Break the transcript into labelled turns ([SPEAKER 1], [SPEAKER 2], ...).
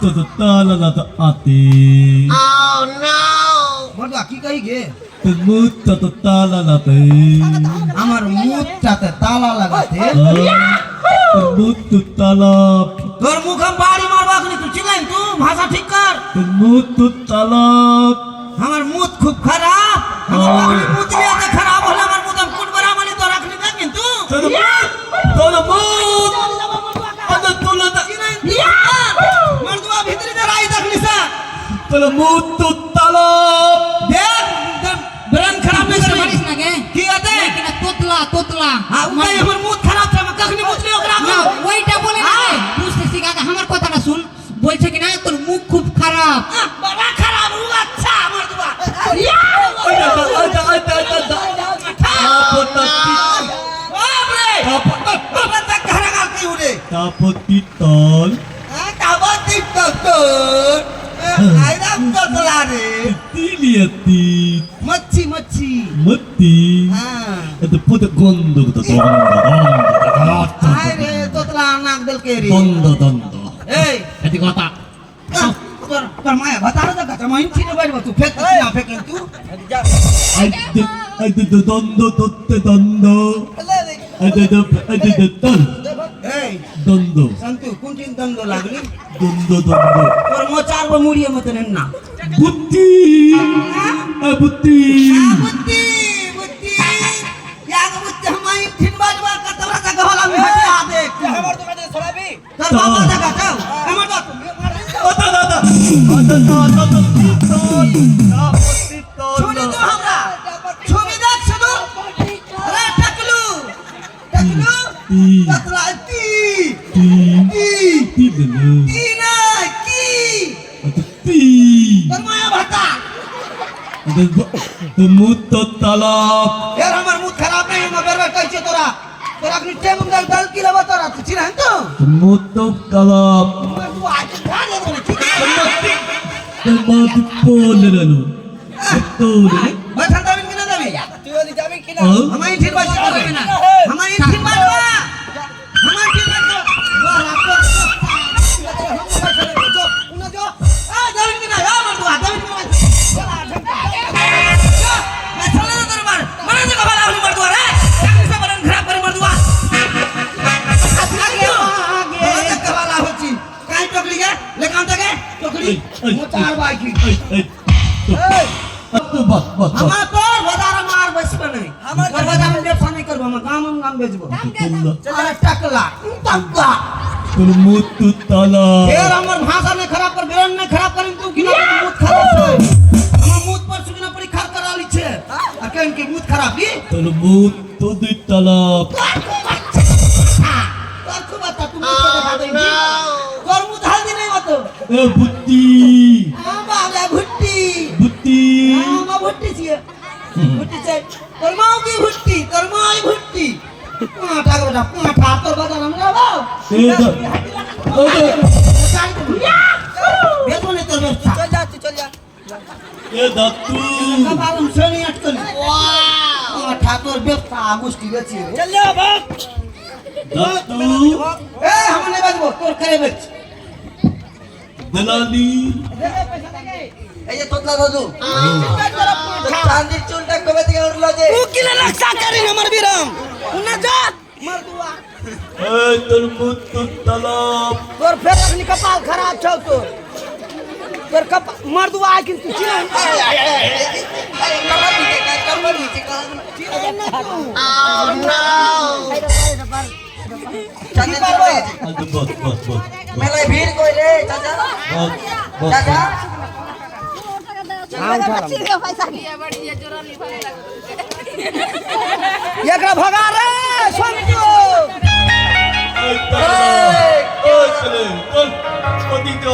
[SPEAKER 1] তো তালা না তো আতে
[SPEAKER 2] বড়দা কি কই গে
[SPEAKER 1] তো মুখ তো তালা না তে
[SPEAKER 2] আমার মুখটাতে তালা লাগাতে
[SPEAKER 1] তো মুখ তো তালা
[SPEAKER 2] তোর মুখ বাড়ি মারবা কিন্তু তুই চিনেন তুই ভাষা ঠিক কর
[SPEAKER 1] তো মুখ তো তালা
[SPEAKER 2] আমার মুখ খুব খারাপ আমার তো
[SPEAKER 1] মুখ তো তালা
[SPEAKER 2] দেখ ব্রেন খারাপ হয়ে
[SPEAKER 3] বুঝতে
[SPEAKER 2] গেছে
[SPEAKER 3] পারিস না গে
[SPEAKER 2] কি আছে
[SPEAKER 3] কিনা তোতলা তোতলা
[SPEAKER 2] হ্যাঁ উপায় আমার মুখ খারাপ আছে আমার কখনি মুখ নিয়ে ওকে
[SPEAKER 3] না ওইটা বলে না রে। বুঝতেছি কাকা আমার কথাটা শুন বলছে কিনা তোর মুখ খুব খারাপ
[SPEAKER 2] বাবা খারাপ ও আচ্ছা আমার দুবা
[SPEAKER 1] আদা আদা আদা আদা আপতা
[SPEAKER 2] বাবরে বাবা তা ঘরে গাল কি উড়ে
[SPEAKER 1] তাপতি তল
[SPEAKER 2] তোর তোলারে
[SPEAKER 1] তিলিয়াতি
[SPEAKER 2] মচ্ছি মচ্ছি
[SPEAKER 1] মতি
[SPEAKER 2] হ্যাঁ
[SPEAKER 1] এটা পুতে গন্ধ তো গন্ধ
[SPEAKER 2] আরে তোতলা নাক দেল কে রে
[SPEAKER 1] গন্ধ গন্ধ
[SPEAKER 2] এই
[SPEAKER 1] এটি কথা
[SPEAKER 2] তোর তোর মায়া বাতারে তো কথা মাইন ছিল বাইরে তুই ফেক না ফেক তুই
[SPEAKER 1] আইতে আইতে দ্বন্দ্ব তত্তে দ্বন্দ্ব আইতে আইতে তল
[SPEAKER 2] এই
[SPEAKER 1] দ্বন্দ্ব।
[SPEAKER 2] সন্তু কোনটিন দন্দ লাগলি?
[SPEAKER 1] দ্বন্দ্ব দ্বন্দ্ব।
[SPEAKER 2] তোর মোচার বা মুড়িয়ে মতন না।
[SPEAKER 1] বুদ্ধি। আ বুদ্ধি।
[SPEAKER 2] বুদ্ধি বুদ্ধি। ইয়াগ বুদ্ধি হামাই ঠিন বাজবা কতরা জায়গা হল আমি হাতে। আদে আমার তো কাছে ছড়াবি? তোর বাবা জায়গা যাও। আমার তো
[SPEAKER 1] আদা আদা আদা আদা তল তাপতি
[SPEAKER 2] ছুনি
[SPEAKER 1] দিল
[SPEAKER 2] কি না কি
[SPEAKER 1] তি
[SPEAKER 2] তোর মায়া ভাতা
[SPEAKER 1] তো মুত তো তালাক
[SPEAKER 2] এর আমার মুত খারাপ নাই আমার বেরবার কইছে তোরা তোরা আপনি টেমন গাল ডাল কি লাবা তোরা তুই চিনেন তো মুত তো তালাক কিনা দাবি তুই ওলি যাবি কিনা আমায় ঠিক বাসি না
[SPEAKER 1] তার বাকি
[SPEAKER 2] আমার তো বাজার আমার বেসবে নাই আমার বাজার আমি ফানি করব আমার গাম গাম বেচব। আর টাকলা টাকলা।
[SPEAKER 1] তোর মুত তু তালা।
[SPEAKER 2] এর আমার ভাষা নে খারাপ কর বেরন নে খারাপ করিন তুই কিনা মুত খারাপ হয় আমার মুত পর সুগিনা পরীক্ষা করা লিছে আর কেন
[SPEAKER 1] কি মুত খারাপ ই?
[SPEAKER 2] তোর আচ্ছা। আচ্ছা, মুত oh, তো দুই
[SPEAKER 1] বুদ্ধি।
[SPEAKER 2] বাবা ভুট্টি।
[SPEAKER 1] ভুট্টি।
[SPEAKER 2] মা ভুট্টি ছিল। ভুট্টি চাই। তোর মাও কি ভুট্টি? তোর মাই ভুট্টি। কাঁটা গোটা কাঁটা তোর বাজার আমরা বাবা?
[SPEAKER 1] এই তো। ওই তো।
[SPEAKER 2] বেতনে তোর ব্যবসা।
[SPEAKER 1] চল যা
[SPEAKER 2] তুই চল যা। এ ঠাকুর ব্যবসা আগুষ্টি বেচি।
[SPEAKER 1] দলালি
[SPEAKER 2] এই যে তোতলা বাজু চাঁদির চুলটা কবে থেকে উঠলো যে উকিলে নকশা করেন আমার বিরাম উনা জাত মর দুয়া
[SPEAKER 1] এই তোর মুখ তোর তলব
[SPEAKER 2] তোর ফেরাস নি কপাল খারাপ ছাও তোর তোর কপ মার দুয়া আই কিন্তু চিনা কপাল নিচে কপাল নিচে কপাল না
[SPEAKER 1] আদে বাস বাস বাস
[SPEAKER 2] মেলায় ভিড় কই রে চাচা
[SPEAKER 1] বাস বাস
[SPEAKER 2] চাচা एकरा भगा रे समझो
[SPEAKER 1] এই তালাক ওই চলে চল ওদিকে